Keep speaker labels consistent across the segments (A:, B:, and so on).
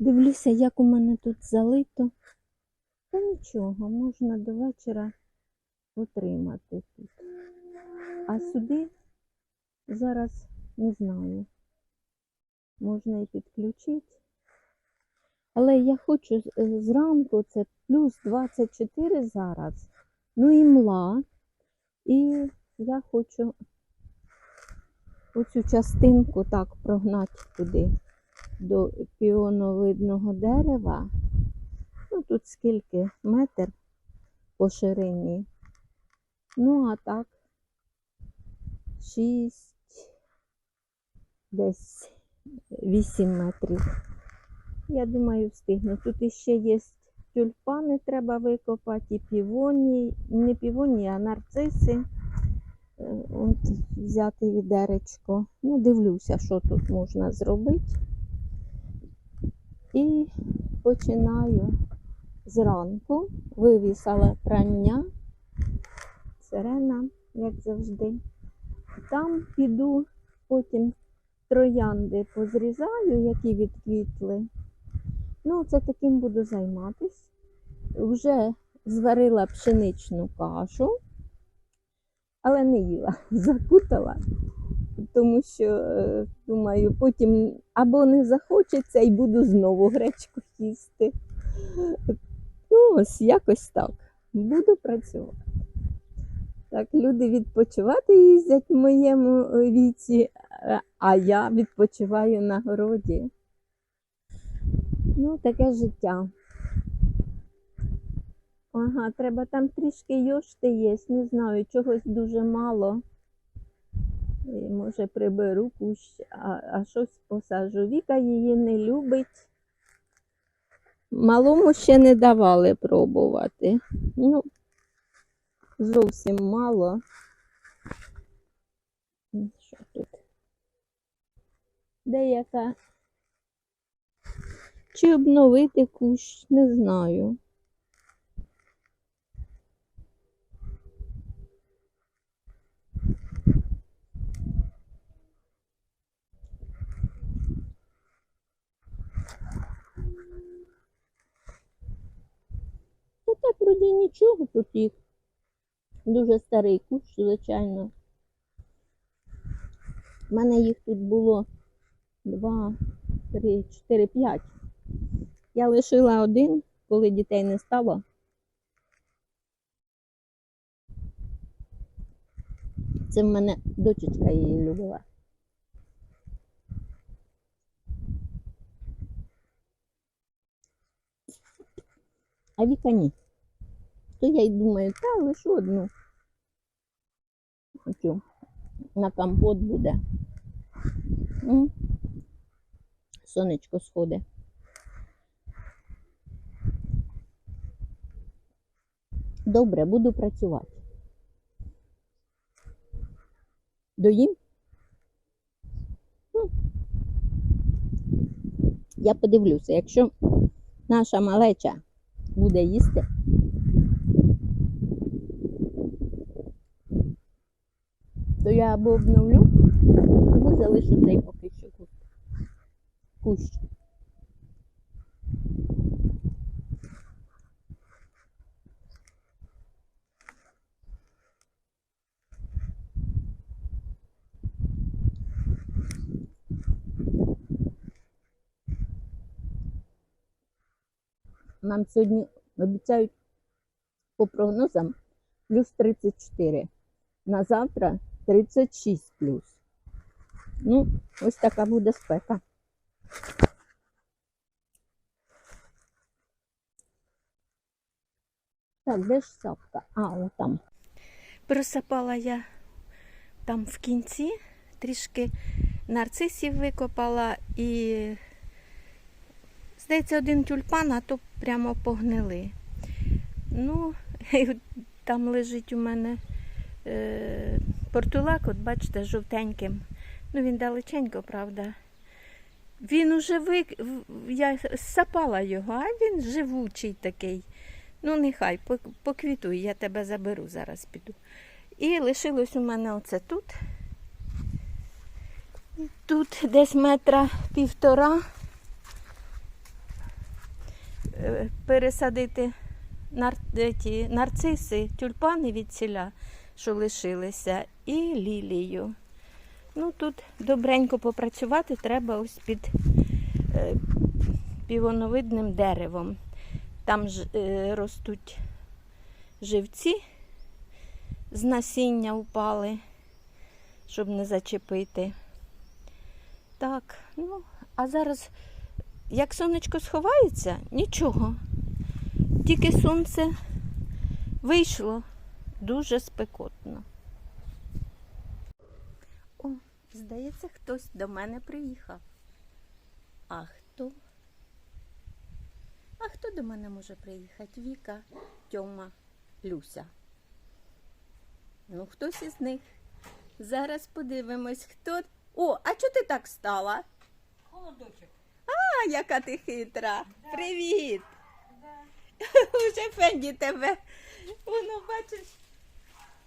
A: Дивлюся, як у мене тут залито. Та нічого, можна до вечора отримати тут. А сюди зараз не знаю. Можна і підключити. Але я хочу е, зранку, це плюс 24 зараз. Ну і мла. І я хочу оцю частинку так прогнати туди до піоновидного дерева. Ну, тут скільки метр по ширині. Ну, а так, 6, десь 8 метрів. Я думаю, встигну. Тут іще є тюльпани, треба викопати, і півонії, не півонії, а нарциси. Е, От взяти відеречко. Ну, дивлюся, що тут можна зробити. І починаю зранку. Вивісала прання, сирена, як завжди. Там піду, потім троянди позрізаю, які відквітли. Ну, це таким буду займатись. Вже зварила пшеничну кашу, але не їла, закутала, тому що, е, думаю, потім або не захочеться і буду знову гречку їсти. Ну, ось якось так. Буду працювати. Так, люди відпочивати їздять в моєму е, віці, е, а я відпочиваю на городі. Ну, таке життя. Ага, треба там трішки йошти є, не знаю, чогось дуже мало. І, може, приберу кущ, а, а щось посаджу. Віка її не любить. Малому ще не давали пробувати. Ну, зовсім мало. Що тут? Деяка. Чи обновити кущ, не знаю. Та так вроді нічого тут їх. Дуже старий кущ, звичайно. У мене їх тут було два, три, чотири, п'ять. Я лишила один, коли дітей не стало. Це в мене дочечка її любила. А Віка ні. То я й думаю, та лише одну. Хочу. На компот буде. М. Сонечко сходить. Добре, буду працювати. Доїм? Я подивлюся, якщо наша малеча буде їсти, то я або обновлю, або залишу цей поки що кущ. кущ. Нам сьогодні обіцяють по прогнозам плюс 34. На завтра 36 плюс. Ну, ось така буде спека. Так, де ж сапка? А, о там.
B: Просапала я там в кінці, трішки нарцисів викопала і, здається, один тюльпан, а то прямо погнили. Ну, там лежить у мене е, портулак, от бачите, жовтеньким. Ну, він далеченько, правда. Він уже вик... я сапала його, а він живучий такий. Ну, нехай, поквітуй, я тебе заберу, зараз піду. І лишилось у мене оце тут. Тут десь метра півтора.
A: е, пересадити нар... е, ті нарциси, тюльпани від ціля, що лишилися, і лілію. Ну, тут добренько попрацювати треба ось під е, півоновидним деревом. Там ж е, ростуть живці з насіння впали, щоб не зачепити. Так, ну, а зараз, як сонечко сховається, нічого. Тільки сонце вийшло дуже спекотно. О, здається, хтось до мене приїхав. А хто? А хто до мене може приїхати? Віка, Тьома, Люся. Ну, хтось із них. Зараз подивимось, хто. О, а чого ти так стала?
C: Холодочок.
A: А, яка ти хитра. Привіт. Уже Фенді тебе. Воно бачиш.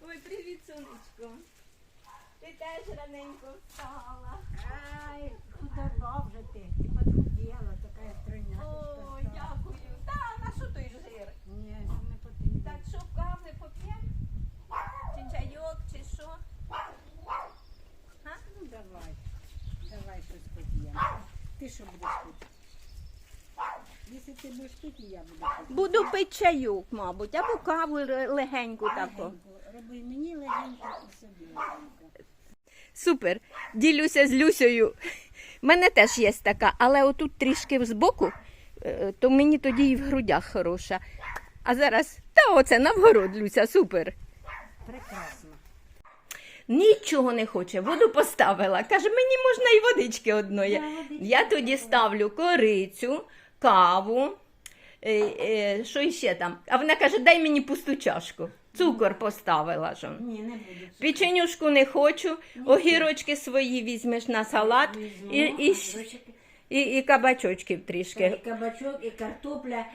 A: Ой, привіт, сонечко. Ти теж раненько встала.
C: Ай, худорла вже ти. Ти подхуділа, така стройняшечка.
A: О, дякую. Та, на що той жир?
C: Ні, нам не потрібно.
A: Так що кави поп'ємо? Чи чайок, чи що?
C: Ну давай. Давай щось поп'ємо. Ти що будеш пити? Якщо ти будеш пити, я буду пити.
A: Буду пити чайок, мабуть, або каву легеньку таку.
C: Роби мені легенько і собі легенько.
A: Супер. Ділюся з Люсею. У мене теж є така, але отут трішки збоку, е, то мені тоді і в грудях хороша. А зараз, та оце навгород, Люся, супер.
C: Прекрасно.
A: Нічого не хоче, воду поставила. Каже, мені можна і водички одної. Я тоді ставлю корицю, каву. е, е, що іще там? А вона каже, дай мені пусту чашку. Цукор поставила. ж.
C: Ні, не буду.
A: Печенюшку не хочу, огірочки свої візьмеш на салат і, і, і, і кабачочків трішки.
C: І кабачок, і картопля.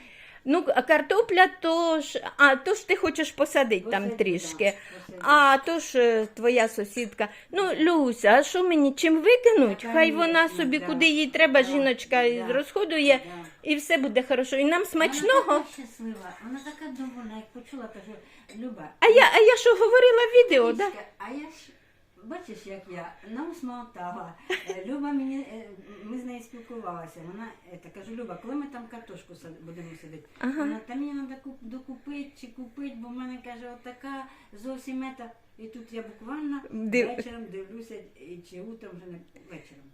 A: Ну, а картопля то ж, а то ж ти хочеш посадити там трішки.
C: да.
A: А то ж е, твоя сусідка. Ну, Люся, а що мені чим викинуть? Хай вона собі
C: да.
A: куди їй треба,
C: Да,
A: жіночка
C: да,
A: розходує,
C: да.
A: І все буде хорошо. І нам
C: Вона
A: смачного.
C: така щаслива, вона така довольна, як почула, кажу, Люба.
A: А я, а я що говорила в відео, да?
C: Лічка, А я ж, бачиш, як я нам смотала. Е, Люба мені, е, ми з нею спілкувалися. Вона е, кажу, Люба, коли ми там картошку сад- будемо сидіти?
A: Ага.
C: Вона та мені треба докупити чи купити, бо в мене каже, отака зовсім ета. І тут я буквально
A: Див-
C: вечором дивлюся, і чи утром вже не вечором.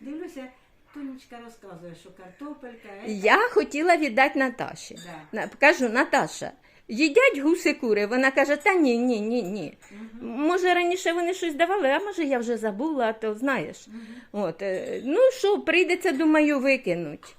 C: Дивлюся, Тонечка розказує, що картопелька. е,
A: Я хотіла віддати Наташі.
C: Да.
A: Кажу, Наташа, їдять гуси кури. Вона каже, та ні, ні, ні, ні. Може, раніше вони щось давали, а може я вже забула, то знаєш. От, е, ну що, прийдеться, думаю, викинуть.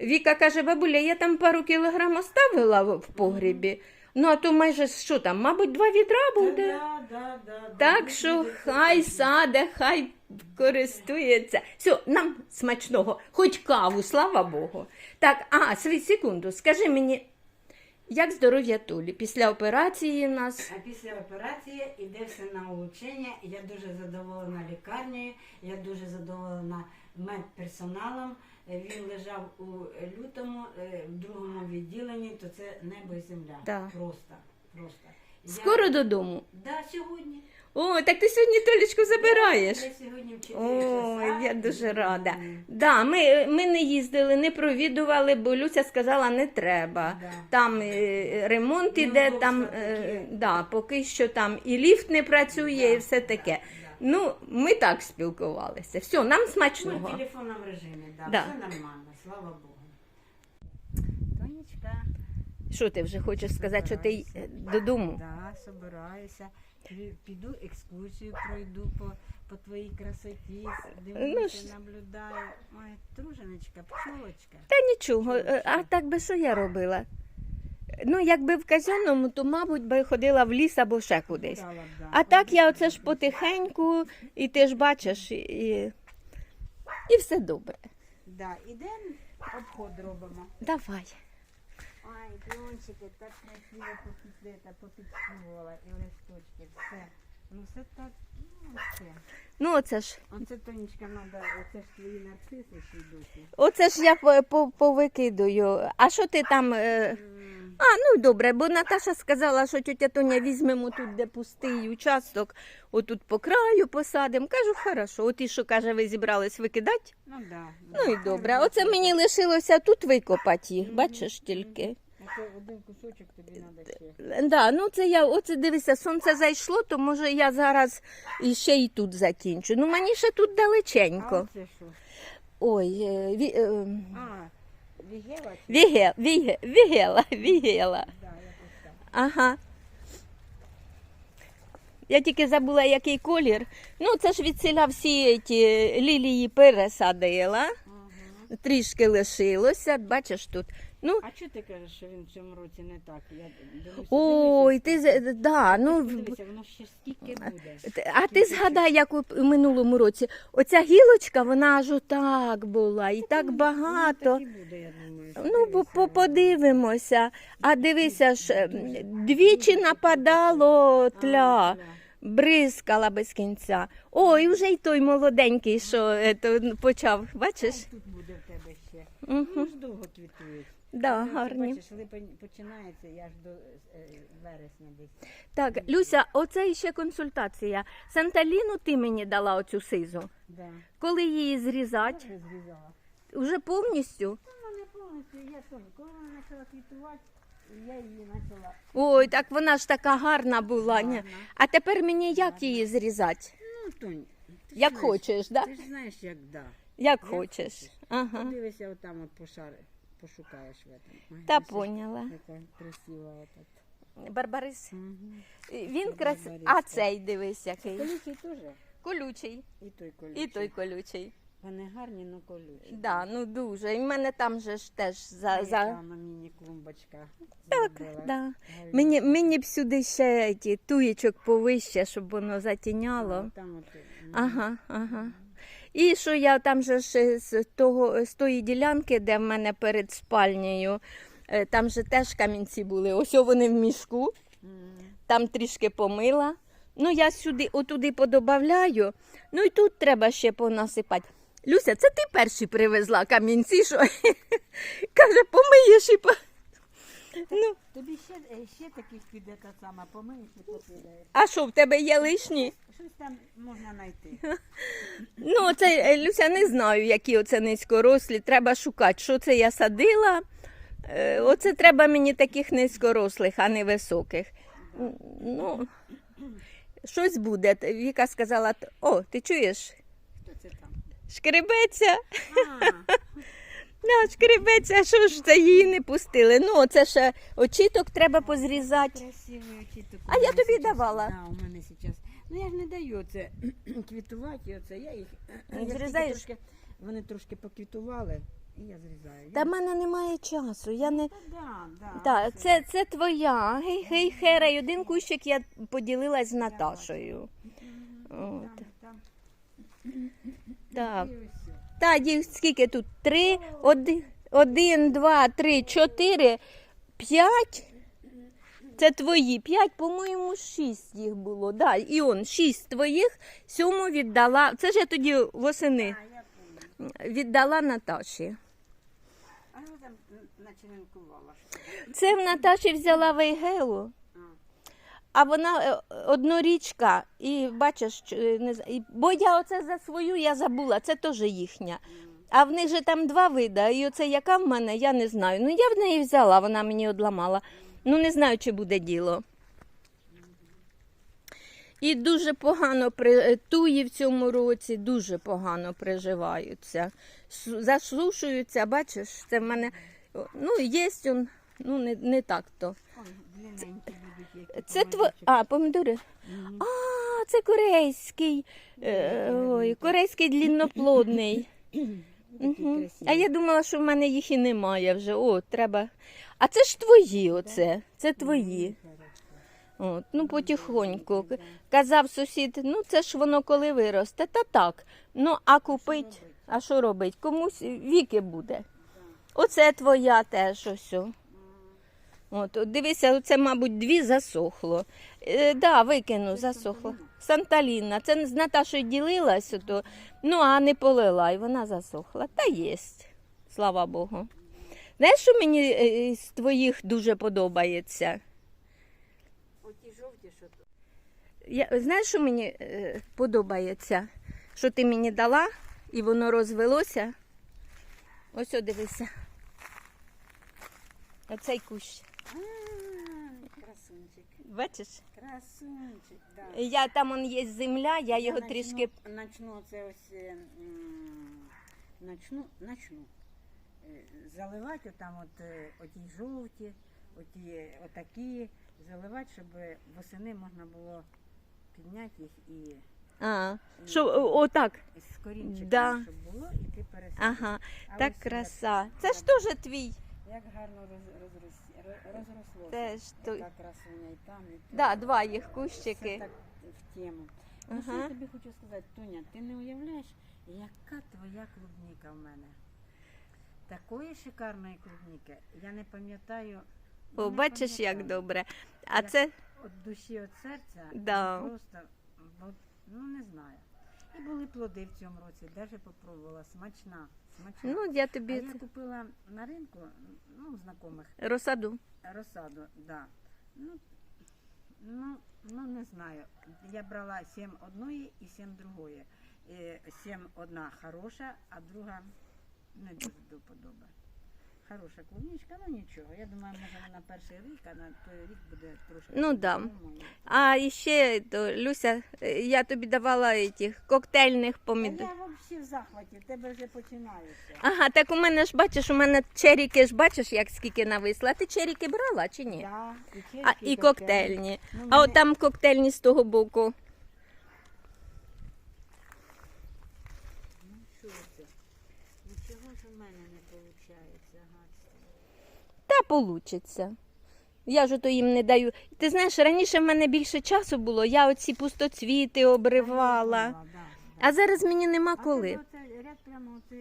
A: Віка каже, бабуля, я там пару кілограм оставила в в погрібі. Ну, а то майже що там, мабуть, два відра буде.
C: Да, да, да, да.
A: Так що хай саде, хай користується. Все, нам смачного, хоч каву, слава Богу. Так, а, свій секунду, скажи мені, як здоров'я Толі? Після операції у нас.
C: А після операції йде все на улучшення. Я дуже задоволена лікарнею, я дуже задоволена медперсоналом. Е, Він лежав у лютому, е, в другому відділенні, то це небо і земля.
A: Да.
C: Просто, просто.
A: Скоро додому.
C: Да, сьогодні.
A: О, так ти сьогодні Толічку забираєш.
C: Я сьогодні в 4
A: О, я дуже рада. Да, ми, ми не їздили, не провідували, бо Люся сказала, не треба.
C: Да.
A: Там е, ремонт
C: Ну,
A: іде,
C: ну,
A: там е,
C: таке.
A: да, поки що там і ліфт не працює, і все таке.
C: да.
A: Ну, ми так спілкувалися. Все, нам
C: Ми в
A: смачного.
C: телефонному режимі, да,
A: Да.
C: все нормально, слава Богу. Тонечка.
A: Що ти вже хочеш сказати, що ти е, додому?
C: Да, собираюся. Піду екскурсію пройду по, по твоїй красоті,
A: Ну,
C: дивлюся,
A: ж-
C: наблюдаю. Ой, труженочка, пчолочка.
A: Та нічого, е, а так би що я робила? Ну, якби в казенному, то, мабуть, би ходила в ліс або ще кудись.
C: Гуляла да.
A: А так я оце ж потихеньку, і ти ж бачиш, і, і, і все добре.
C: Да, ідемо, обход робимо.
A: Давай.
C: Ой, так красиво попіде, та попідспівувала, і листочки, все. Ну все так, ну все.
A: Ну, оце ж.
C: Оце Тонечка треба, оце ж твої нарциси ще й досі.
A: Оце ж я по- по- повикидую. А що ти там? е, А, ну добре, бо Наташа сказала, що тетя Тоня візьмемо тут, де пустий участок, отут по краю посадимо. Кажу, хорошо. От і що каже, ви зібрались викидати?
C: Ну да.
A: Ну і добре. Оце мені лишилося тут викопати їх, бачиш тільки.
C: Оце один кусочок тобі треба ще.
A: Да, ну це я, оце дивися, сонце зайшло, то може я зараз іще і тут закінчу. Ну мені ще тут
C: А
A: далеченько.
C: оце що?
A: Ой, е, ві, е,
C: А, вігела? чи-
A: віге, віге, вігела, вігела.
C: Да, якось так.
A: Ага. Я тільки забула, який колір. Ну, це ж від селя всі ті лілії пересадила. Трішки лишилося. Бачиш тут. Ну,
C: А чого ти кажеш, що він в цьому році не так? Я дивлюся,
A: ой, ти
C: дивлюся,
A: з- да, ну. в-
C: Дивися, воно ще скільки буде.
A: А ти згадай, як у у минулому році. Оця гілочка, вона аж отак була, і так багато.
C: Так і буде, я думаю. що
A: Ну, бо
C: дивися,
A: по- подивимося. А дивися ж, двічі нападало тля.
C: тля.
A: Бризкала без кінця. Ой, вже й той молоденький, що е, то, почав, бачиш?
C: Тут буде в тебе ще.
A: Угу.
C: Ну ж довго квітують.
A: Да,
C: Це,
A: гарні.
C: Бачиш, липень починається, я ж до е, вересня десь.
A: Так, Люся, оце ще консультація. Санталіну ти мені дала оцю сизу.
C: Да.
A: Коли її зрізати?
C: Вже зрізала.
A: Уже повністю?
C: Ну, вона повністю, я теж, коли вона почала квітувати, я її почала.
A: Ой, так вона ж така гарна була. Ні.
C: Гарна.
A: А тепер мені як її зрізати?
C: Ну, Тонь, ти ж
A: Як
C: знаєш,
A: хочеш, да?
C: Ти ж знаєш, як да.
A: Як
C: Як
A: хочеш.
C: хочеш.
A: Ага.
C: Подивися отам от пошари, пошукаєш в этом.
A: Та поняла.
C: Яка красива отак.
A: Барбарис.
C: Угу.
A: Він крас... А цей дивись який.
C: Колючий теж.
A: Колючий.
C: І той колючий.
A: І той колючий.
C: Вони гарні, ну колючі.
A: Да, ну дуже. І в мене там же ж теж за. За...
C: на міні клумбочка.
A: Так, да. Мені, мені б сюди ще ті туєчок повище, щоб воно затіняло.
C: А, Там от, м,
A: Ага, ага. І що я там же ж з того з тої ділянки, де в мене перед спальнею, е, там же теж камінці були. Ось вони в мішку, там трішки помила. Ну, я сюди, отуди подобавляю. Ну і тут треба ще понасипати. Люся, це ти перші привезла камінці, що каже, помиєш і по. Ну,
C: Тобі ще, е, ще таких піде та сама, помиєш і покидаєш.
A: а що в тебе є лишні?
C: Щось там можна знайти.
A: Ну, це е, Люся не знаю, які оце низькорослі. Треба шукати, що це я садила. Е, Оце треба мені таких низькорослих, а не високих. М, Ну, щось буде. Т- Віка сказала: т- о, ти чуєш?
C: Хто це там?
A: Шкребеться.
C: А,
A: Ну, шкребеться, що ж це її не пустили. Ну, оце ще очіток треба позрізати.
C: красивий очіток.
A: А я тобі давала.
C: Да, у мене зараз. Ну я ж не даю це квітувати, оце я їх
A: Зрізаєш?
C: Трошки, вони трошки поквітували, і я зрізаю.
A: Та в мене немає часу. Я не...
C: Та да, да.
A: Так, це, це твоя. Гей, гей, хера. І один кущик я поділилась з Наташою.
C: Там, там.
A: Так.
C: І ось.
A: Та, їх скільки тут? Три, один, один, два, три, чотири, п'ять. Це твої. П'ять, по-моєму, шість їх було. Да, і он, шість твоїх, сьому віддала. Це ж я тоді восени віддала Наташі.
C: Начеренкувала.
A: Це в Наташі взяла вейгелу.
C: А.
A: Вона е, однорічка, і бачиш, е, не, бо я оце за свою я забула, це теж їхня. А в них же там два вида, і оце яка в мене, я не знаю. Ну я в неї взяла, вона мені одламала. Ну не знаю, чи буде діло. І дуже погано е, туї в цьому році, дуже погано приживаються. Засушуються, бачиш, це в мене ну, є ну не, не так то.
C: Які.
A: Це тво... А, помідори. А, це корейський. Е, ой, корейський длінноплодний.
C: Красиві.
A: А я думала, що в мене їх і немає вже. О, треба. А це ж твої оце. Це твої. От, ну, потихоньку. Казав сусід, ну це ж воно коли виросте. Та так. Ну, а купить, а що робить? Комусь віки буде. Оце твоя теж ось. От, от дивися, це, мабуть, дві засохло. Е, да, викину, засохло. Санталіна. Це з Наташою ділилась, ото, ну, а не полила, і вона засохла. Та єсть, слава Богу. Знаєш, що мені е, з твоїх дуже подобається?
C: Оті жовті, що тут.
A: Я, знаєш, що мені е, подобається? Що ти мені дала і воно розвелося. Ось о, дивися. Оцей кущ.
C: Красунчик.
A: Бачиш?
C: Красунчик, да.
A: Я там он є земля, я його
C: начну-
A: трішки.
C: Начну це ось, е, м, начну, начну. е, Заливати там от, е, оті жовті, оті отакі, заливати, щоб восени можна було підняти їх і
A: А, що, о, отак.
C: з корінчиками,
A: Да.
C: щоб було, і ти пересадиш.
A: Ага,
C: А
A: так
C: ось
A: краса. Це ж теж твій.
C: Як гарно роз, розрос, розрослося.
A: Теж то-
C: Яка красуня і там, і тут.
A: Да, два їх кущики.
C: так в тему. Ну, що
A: Ага.
C: я тобі хочу сказати, Тоня, ти не уявляєш, яка твоя клубніка в мене. Такої шикарної клубніки я не пам'ятаю.
A: О,
C: не
A: бачиш, як
C: пам'ятаю.
A: добре. А
C: Я-
A: це
C: От душі, от серця,
A: Да.
C: ну, просто, от, ну не знаю. І були плоди в цьому році, навіть попробувала. Смачна, смачна.
A: ну я
C: а я купила на ринку, ну, знайомих,
A: розсаду.
C: розсаду, да. Ну, ну, ну не знаю. Я брала сім одної і сім другої. Сім одна хороша, а друга не дуже до вподоби. Хороша клубничка, ну нічого. Я думаю, може вона перший рік, а на той рік буде трошки.
A: Ну, да. А ще то, Люся, е, я тобі давала этих коктейльних помідорів.
C: Взагалі в захваті, в тебе вже починається.
A: Ага, так у мене ж бачиш, у мене черіки ж бачиш, як скільки нависла. А ти черіки брала чи ні?
C: Да, і,
A: А
C: чешки,
A: і коктейльні.
C: Ну,
A: А от там коктейльні з того боку.
C: Ну, що це? Нічого ж у мене не виходить, гадство.
A: Та получиться. Я ж то їм не даю. Ти знаєш, раніше в мене більше часу було, я оці пустоцвіти обривала. А зараз мені нема коли.
C: ряд прямо оце.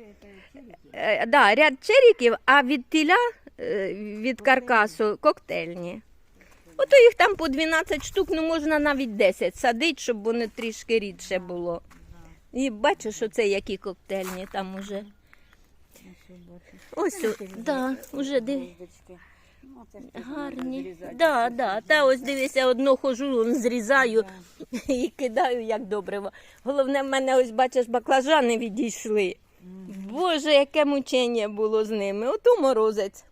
A: Е, да, ряд черіків, а від тіля, е, від каркасу коктейльні. Ото їх там по 12 штук, ну можна навіть 10 садити, щоб воно трішки рідше було. І бачиш, оце які коктейльні там уже. Ось, о, да, уже диви.
C: Ну, це ж теж
A: Гарні.
C: треба зрізати,
A: Да, да. Та ось дивися, одно хожу, он зрізаю і кидаю як добриво. Головне, в мене ось бачиш, баклажани відійшли. Боже, яке мучення було з ними. Ото морозець.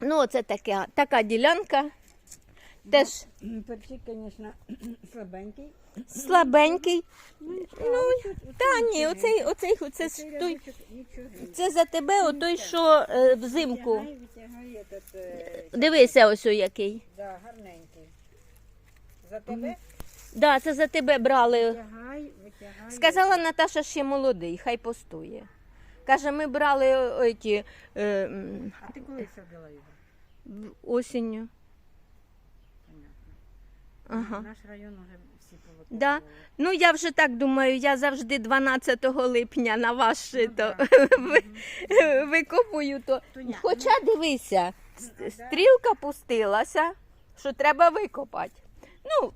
A: Ну, оце таке, така ділянка. Теж
C: Перчик, звісно, слабенький.
A: слабенький.
C: Ну,
A: Ну, Та ні, оцей, оцей, оце
C: Оцей
A: ж той. Це за тебе, отой, що е, взимку.
C: Витягай, витягай этот, е,
A: Дивися, ось о який.
C: Да, гарненький. За тебе?
A: Да, це за тебе брали.
C: Витягай, витягай.
A: Сказала Наташа, ще молодий, хай постоє. Каже, ми брали е, ті, е, м,
C: А ти коли садила його?
A: в- осінню. Ага.
C: Наш район уже всі
A: Да. Ну, я вже так думаю, я завжди 12 липня на ваш
C: Ну,
A: то,
C: да.
A: ви- викопую. То.
C: Тоня,
A: Хоча дивися, с-
C: Ну, да.
A: стрілка пустилася, що треба викопати. Ну,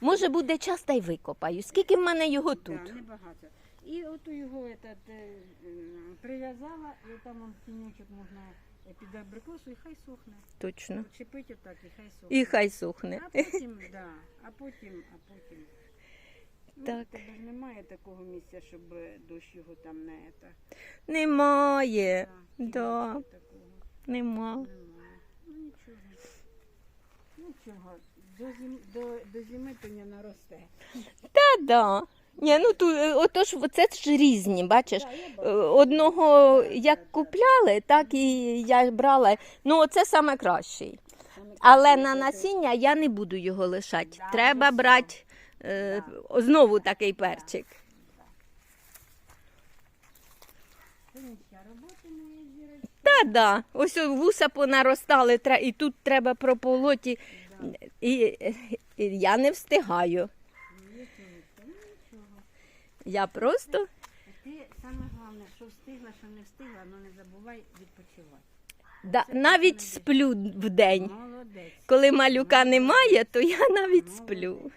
A: може буде час, та й викопаю. Скільки в мене його тут?
C: Да, небагато. І от його этот, е, м, прив'язала, і там он тінючок можна е, під абрикосу, і хай сухне.
A: Точно.
C: Чепить отак, і хай сухне.
A: І хай сухне.
C: А потім, да, а потім, а потім. Ну,
A: Так.
C: у тебе ж немає такого місця, щоб дощ його там не ета.
A: Немає.
C: Да,
A: Да,
C: такого.
A: нема.
C: Немає. Ну нічого. Нічого. До, зим, до, до зими то не наросте.
A: Та да. Ні, ну ту, е, отож, це ж різні, бачиш. Е. Одного як купляли, так і я брала. Ну, оце саме кращий. Але на насіння я не буду його лишати. Треба брати е, знову такий перчик. Та да. Ось вуса понаростали, і тут треба прополоти. І, і я не встигаю.
C: Є сонечко, ну нічого.
A: Я просто
C: Ти саме головне, що встигла, що не встигла, але не забувай відпочивати.
A: Да, навіть сплю в день.
C: Молодець.
A: Коли малюка немає, то я навіть сплю.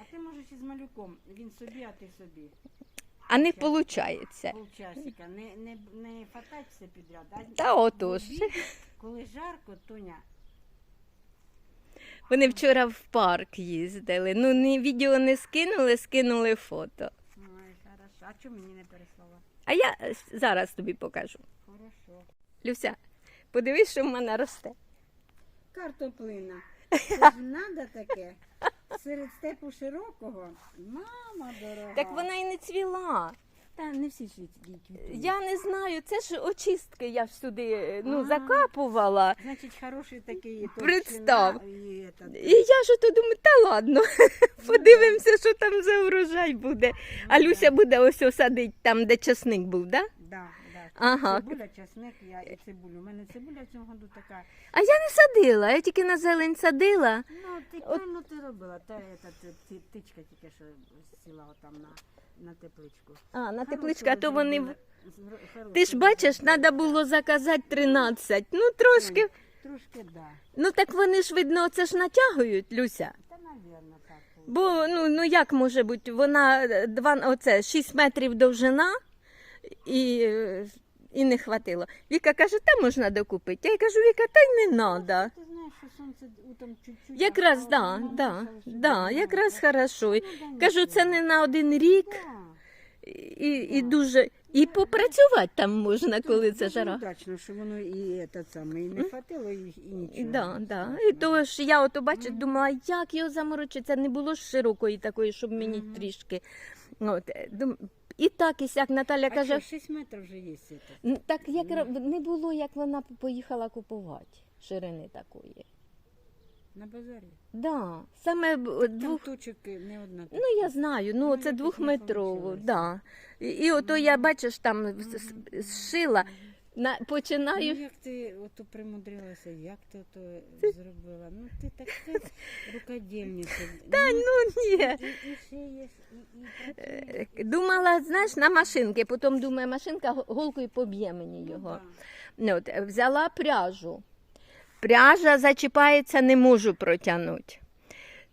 C: А ти можеш із малюком, він собі, а ти собі.
A: А не виходить.
C: Полчасика. Не, не, не фатать все підряд. А
A: Та отож.
C: в Коли жарко, Тоня,
A: Вони вчора в парк їздили. Ну, ні, відео не скинули, скинули фото.
C: А чому мені не переслала?
A: А я е, зараз тобі покажу.
C: Хорошо.
A: Люся, подивись, що в мене росте.
C: Картоплина. Це ж надо таке. Серед степу широкого. Мама дорога.
A: Так вона і не цвіла.
C: Та не всі ж квітують.
A: Я не знаю, це ж очистки я ж сюди ну,
C: А.
A: закапувала.
C: Значить, хороший такий
A: Представ.
C: товщина І, этот,
A: І я ж ото думаю, та ладно, подивимося, що там за урожай буде. А
C: Ну,
A: Люся буде ось осадить там, де часник був, да?
C: Да, да.
A: Ага.
C: Цибуля, часник, я і цибулю. У мене цибуля в цьому году така.
A: А я не садила, я тільки на зелень садила.
C: Ну, ти правильно ти робила. Та ета, ти- ти- тичка тільки що сіла отам на, на тепличку.
A: А, на
C: тепличку,
A: а то вони.
C: в-
A: Ти ж бачиш, треба було заказати 13. Ну, трошки.
C: Трошки, да.
A: Ну так вони ж, видно, це ж натягують, Люся.
C: Та, навірно, так. було.
A: Бо ну, ну як може бути, вона е, два, оце, 6 метрів довжина і, е, і не хватило. Віка каже, та можна докупити. Я їй кажу, Віка, та й не треба.
C: Ти знаєш, що сонце утром чуть-чуть.
A: Якраз, да, да, да, якраз хорошо. І
C: Ну,
A: Кажу, це не на один рік і, і дуже. І попрацювати там можна, коли це жара.
C: Удачно, що воно і це саме, і не хватило, і, і нічого.
A: Да, да. І то ж я ото бачу, думаю, а як його заморочити? Це не було ж широкої такої, щоб мені трішки. От, е, дум... І так, і сяк Наталя
C: А
A: каже,
C: що, 6 метрів вже є це.
A: «Н- так як ра- не було, як вона поїхала купувати ширини такої.
C: На базарі.
A: Да, саме б-
C: Там
A: двох.
C: точок не одна.
A: Ну я знаю, ну
C: Ну,
A: це
C: якось не
A: двохметрово,
C: получилось.
A: да. І, і ото я бачиш там з- з- зшила, на, починаю.
C: Ну, як ти ото примудрилася, як ти ото зробила? Ну ти така рукодільниця.
A: Та ну ні.
C: І, і шиєш, і, і працюєш.
A: Е, Думала, знаєш, на машинки, потім думаю, машинка голкою поб'є мені
C: Ну,
A: його. Ну, от, е, взяла пряжу. Пряжа зачіпається, не можу протягнути.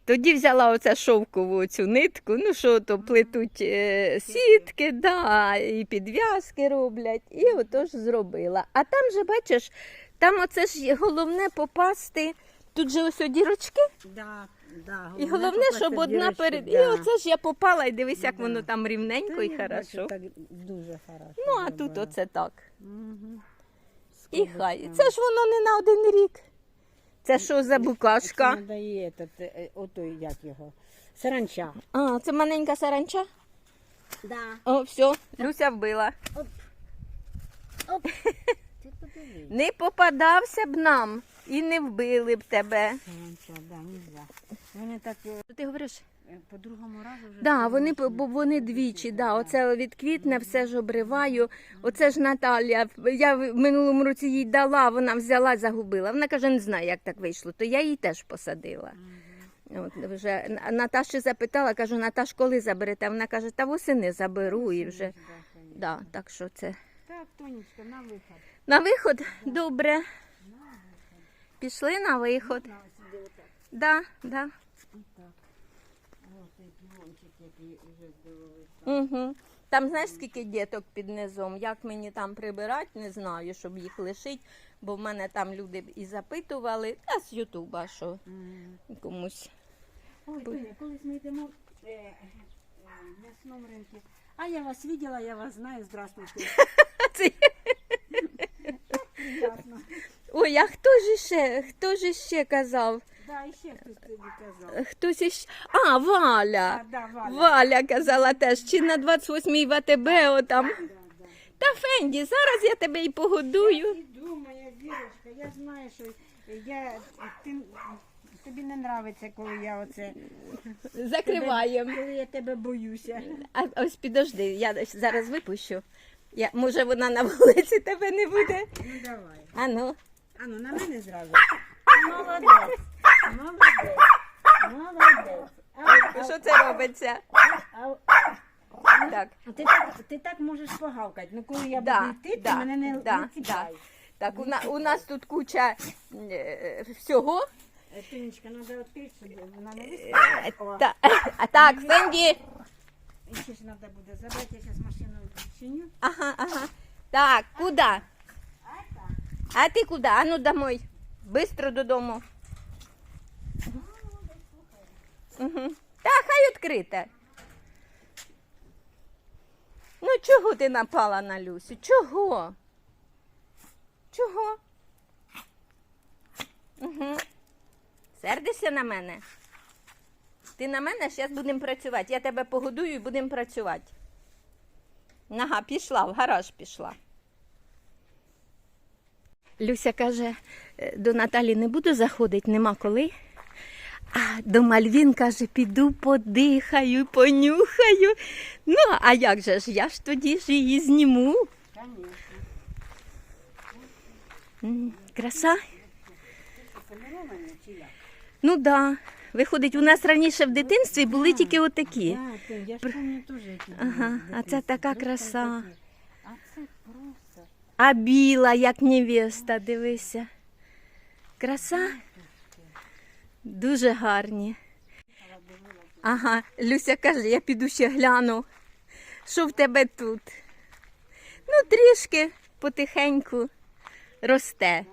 A: Тоді взяла оця шовкову цю нитку, ну що то плетуть е, сітки, да, і підв'язки роблять, і отож зробила. А там же, бачиш, там оце ж головне попасти. Тут же ось о дірочки,
C: Да, да,
A: і головне,
C: попасти
A: щоб
C: в
A: одна
C: дірочку,
A: перед.
C: да.
A: І оце ж я попала, і дивись, як
C: Да.
A: воно там рівненько
C: Та
A: і
C: я
A: хорошо.
C: бачу, так дуже хорошо.
A: Ну, а тут
C: зробила.
A: оце так.
C: Мгм.
A: І хай. Це ж воно не на один рік. Це що за букашка?
C: Це надає этот, ото, як його, саранча.
A: А, це маленька саранча.
C: Да.
A: О, все, Люся вбила.
C: Ти подивись.
A: Не попадався б нам і не вбили б тебе.
C: Вони так е,
A: Ти говориш?
C: е, по другому разу вже.
A: Да, вони бо вони двічі.
C: да.
A: Оце відквітне, все ж обриваю. Оце ж Наталя. Я в минулому році їй дала, вона взяла, загубила. Вона каже, не знаю, як так вийшло. То я її теж посадила. От вже Наташі запитала, кажу, Наташ, коли заберете? Вона каже, та восени заберу і вже.
C: Да.
A: Так що це.
C: Так, Тонечка, на виход.
A: На виход? Добре. Пішли на виход.
C: Отак.
A: Да, да.
C: Отак. Ось цей півончик, який вже здоровий.
A: Угу. Там знаєш, скільки діток під низом? Як мені там прибирати, не знаю, щоб їх лишити, бо в мене там люди і запитували, та з Ютуба, що комусь.
C: Ой, Тоня, колись ми йдемо е, е, в м'ясному ринку. А я вас видела, я вас знаю, здравствуйте.
A: Це-. Ой, а хто ж ще, хто ж ще казав?
C: Да, і ще хтось тобі казав.
A: Хтось іще. А, Валя.
C: А, да, Валя.
A: Валя казала теж, чи на 28-й в АТБ отам.
C: Да, да.
A: Та Фенді, зараз я тебе і погодую.
C: Іду, моя дірочка, я знаю, що я, ти, тобі не нравиться, коли я оце,
A: Закриваємо.
C: коли я тебе боюся.
A: А ось підожди, я зараз випущу. Я, може, вона на вулиці тебе не буде.
C: Ну давай.
A: А ну.
C: А ну на мене зразу. Молодець. Молодець. Молодець.
A: Що це робиться? Так.
C: ти, так, ти так можеш погавкати. Ну коли я
A: Да,
C: буду йти,
A: да,
C: ти мене не,
A: да,
C: не ціпай.
A: Так, у, на, у нас тут куча е, всього.
C: Е, Тонечка, треба відкрити, щоб вона не
A: Е. Та, а так, Фенді.
C: І ще ж треба буде забрати, я зараз машину відчиню.
A: Ага, ага. Так, куди? А ти куди? А ну домой. Бистро додому. Угу. Та хай відкрите. Ну чого ти напала на Люсю? Чого? Чого? Угу. Сердишся на мене? Ти на мене зараз будемо працювати. Я тебе погодую і будемо працювати. Ага, пішла, в гараж пішла. Люся каже, «Е, до Наталі не буду заходити, нема коли. А до Мальвін каже, піду подихаю, понюхаю. Ну, а як же ж, я ж тоді ж її зніму. М, Краса? Ну так. Да. Виходить, у нас раніше в дитинстві були тільки отакі.
C: Я ж пам'ятаю теж,
A: Ага, а це така краса.
C: такі. А це просто.
A: А біла, як невеста, дивися. Краса? Дуже гарні. Ага, Люся каже, я піду ще гляну. Що в тебе тут? Ну, трішки потихеньку росте.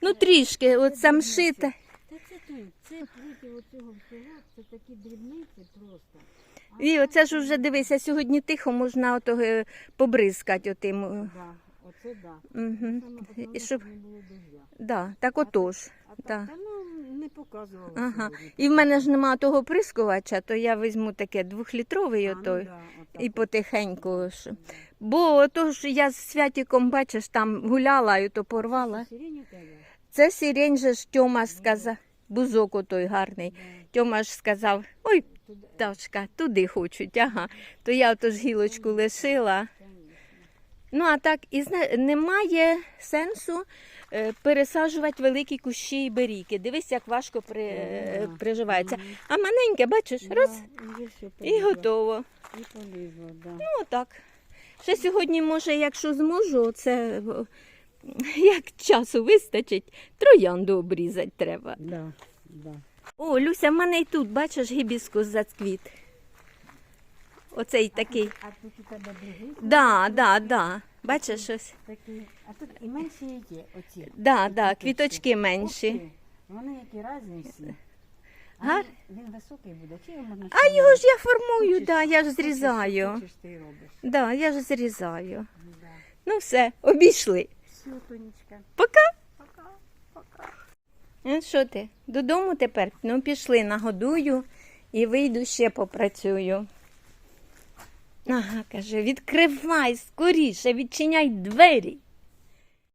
A: Ну, трішки, от самшита.
C: Та це той, це проти оцього всього, це такі дрібниці просто.
A: І оце ж вже дивися, сьогодні тихо можна ото е, побризкати отим. е,
C: Да, оце да.
A: Угу. І щоб, да, так отож.
C: А так,
A: Да.
C: та ну не показувала
A: Ага.
C: сьогодні.
A: І в мене ж нема того прискувача, то я візьму таке двохлітровий
C: А, ну
A: отой
C: да, отак
A: і
C: от.
A: потихеньку. ж. Бо ото ж я з Святіком, бачиш, там гуляла і то порвала.
C: У тебе?
A: Це сирень же ж Тьома сказав, бузок отой гарний. Тьома ж сказав, ой. Ташка, туди хочуть, ага. То я ото ж гілочку лишила. Ну, а так, і немає сенсу е, пересаджувати великі кущі і беріки. Дивись, як важко при... е, приживається. А маленьке, бачиш,
C: Да,
A: раз
C: і
A: і готово.
C: І полізло, да.
A: Ну, так. Ще сьогодні, може, якщо зможу, це як часу вистачить, троянду обрізати треба.
C: Да, да.
A: О, Люся, в мене і тут, бачиш, гібіскус зацвіт. Оцей такий.
C: А тут у тебе другий?
A: Да, да, да. Бачиш ось?
C: Такий. А тут і менші які оці.
A: Да,
C: Ці
A: да, квіточки менші.
C: Ти, Вони які різні всі. А
A: Гар-
C: він, він високий буде, чи його можна
A: А
C: ще
A: його ж я формую, да, я ж зрізаю.
C: Хочеш, ти робиш.
A: Да, я ж зрізаю. Ну все, обійшли.
C: Все, Тонечка.
A: Пока.
C: Пока, пока.
A: Ну що ти? Додому тепер? Ну пішли, нагодую і вийду ще попрацюю. Ага, каже, відкривай скоріше, відчиняй двері.